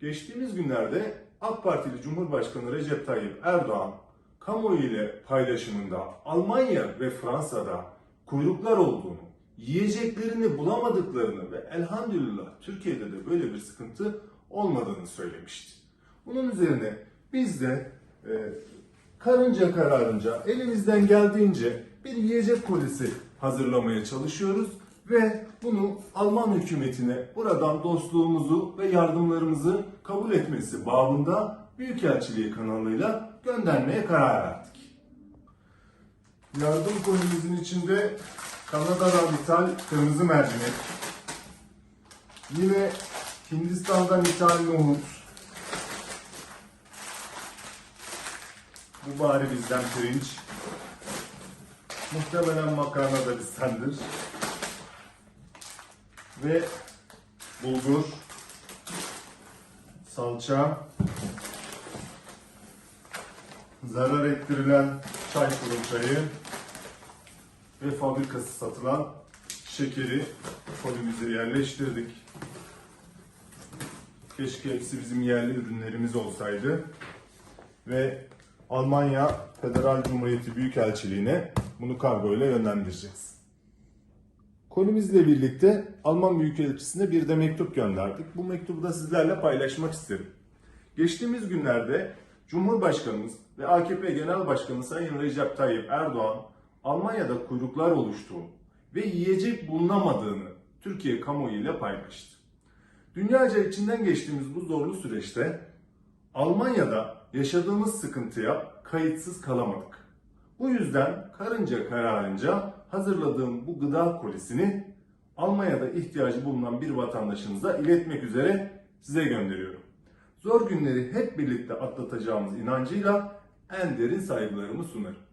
Geçtiğimiz günlerde AK Partili Cumhurbaşkanı Recep Tayyip Erdoğan kamuoyu ile paylaşımında Almanya ve Fransa'da kuyruklar olduğunu, yiyeceklerini bulamadıklarını ve elhamdülillah Türkiye'de de böyle bir sıkıntı olmadığını söylemişti. Bunun üzerine biz de e, karınca kararınca elimizden geldiğince bir yiyecek polisi hazırlamaya çalışıyoruz ve bunu Alman hükümetine buradan dostluğumuzu ve yardımlarımızı kabul etmesi babında Büyükelçiliği kanalıyla göndermeye karar verdik. Yardım kolimizin içinde Kanada'dan ithal kırmızı mercimek, yine Hindistan'dan ithal nohut, bu bari bizden pirinç, muhtemelen makarna da bizdendir ve bulgur, salça, zarar ettirilen çay çayı ve fabrikası satılan şekeri kolimize yerleştirdik. Keşke hepsi bizim yerli ürünlerimiz olsaydı. Ve Almanya Federal Cumhuriyeti Büyükelçiliğine bunu kargo ile yönlendireceğiz. Konumuzla birlikte Alman Büyükelçisi'ne bir de mektup gönderdik. Bu mektubu da sizlerle paylaşmak isterim. Geçtiğimiz günlerde Cumhurbaşkanımız ve AKP Genel Başkanı Sayın Recep Tayyip Erdoğan Almanya'da kuyruklar oluştuğunu ve yiyecek bulunamadığını Türkiye kamuoyu ile paylaştı. Dünyaca içinden geçtiğimiz bu zorlu süreçte Almanya'da yaşadığımız sıkıntıya kayıtsız kalamadık. Bu yüzden karınca kararınca hazırladığım bu gıda kolisini Almanya'da ihtiyacı bulunan bir vatandaşımıza iletmek üzere size gönderiyorum. Zor günleri hep birlikte atlatacağımız inancıyla en derin saygılarımı sunarım.